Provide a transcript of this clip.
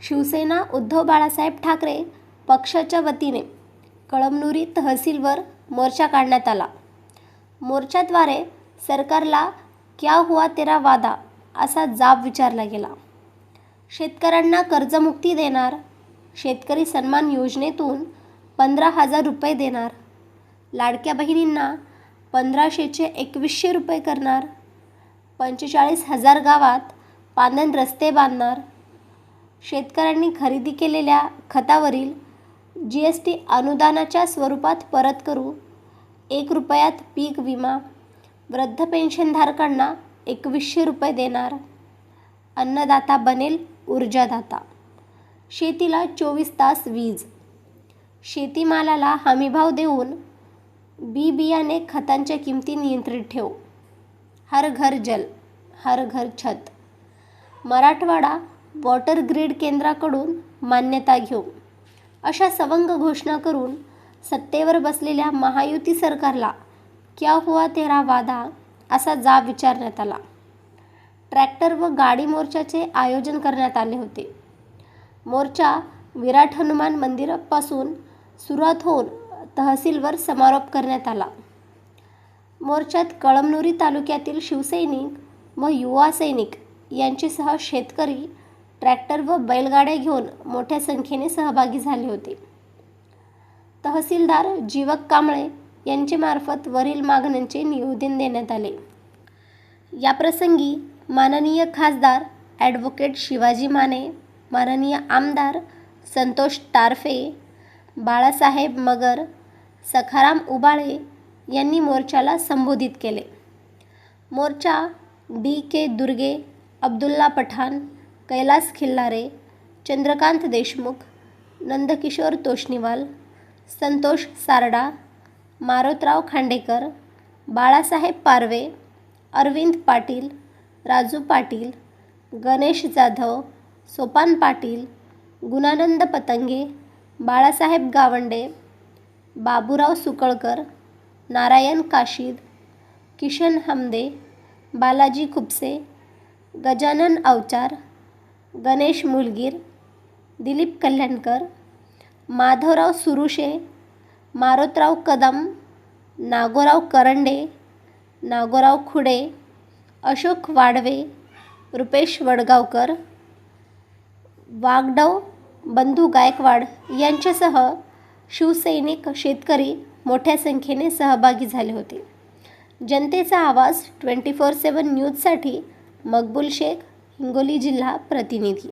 शिवसेना उद्धव बाळासाहेब ठाकरे पक्षाच्या वतीने कळमनुरी तहसीलवर मोर्चा काढण्यात आला. मोर्चाद्वारे सरकारला क्या हुआ तेरा वादा असा जाब विचारला गेला. शेतकऱ्यांना कर्जमुक्ती देणार शेतकरी सन्मान योजनेतून पंधरा हजार रुपये देणार लाडक्या बहिणींना पंधराशेचे एकवीसशे रुपये करणार पंचेचाळीस हजार गावात पांदन रस्ते बांधणार शेतकऱ्यांनी खरेदी केलेल्या खतावरील जी एस टी अनुदानाच्या स्वरूपात परत करू एक रुपयात पीक विमा वृद्ध पेन्शनधारकांना एकवीसशे रुपये देणार. अन्नदाता बनेल ऊर्जादाता. शेतीला चोवीस तास वीज. शेतीमालाला हमीभाव देऊन बी बियाणे खतांच्या किमती नियंत्रित ठेव. हर घर जल हर घर छत. मराठवाडा वॉटर ग्रीड केंद्राकडून मान्यता घेऊ. अशा सवंग घोषणा करून सत्तेवर बसलेल्या महायुती सरकारला क्या हुआ तेरा वादा असा जाब विचारण्यात आला. ट्रॅक्टर व गाडी मोर्चाचे आयोजन करण्यात आले होते. मोर्चा विराट हनुमान मंदिरापासून सुरुवात होऊन तहसीलवर समारोप करण्यात आला. मोर्चात कळमनुरी तालुक्यातील शिवसैनिक व युवा सैनिक यांचेसह शेतकरी ट्रॅक्टर व बैलगाड्या घेऊन मोठ्या संख्येने सहभागी झाले होते. तहसीलदार जीवक कांबळे यांच्यामार्फत वरील मागण्यांचे निवेदन देण्यात आले. याप्रसंगी माननीय खासदार ॲडव्होकेट शिवाजी माने माननीय आमदार संतोष टारफे बाळासाहेब मगर सखाराम उबाळे यांनी मोर्चाला संबोधित केले. मोर्चा डी के दुर्गे अब्दुल्ला पठाण कैलास खिल्लारे चंद्रकांत देशमुख नंदकिशोर तोष्णीवाल संतोष सारडा मारोतराव खांडेकर बाळासाहेब पारवे अरविंद पाटील राजू पाटील गणेश जाधव सोपान पाटील गुणानंद पतंगे बाळासाहेब गावंडे बाबूराव सुकळकर नारायण काशीद किशन हमदे बालाजी खुपसे गजानन अवचार गणेश मुलगीर दिलीप कल्याणकर माधवराव सुरुशे मारोतराव कदम नागोराव करंडे नागोराव खुडे अशोक वाडवे रुपेश वडगावकर वागडव बंधू गायकवाड यांच्यासह शिवसैनिक शेतकरी मोठ्या संख्येने सहभागी झाले होते. जनतेचा आवाज ट्वेंटी फोर सेवन न्यूजसाठी मकबूल शेख हिंगोली जिल्हा प्रतिनिधी.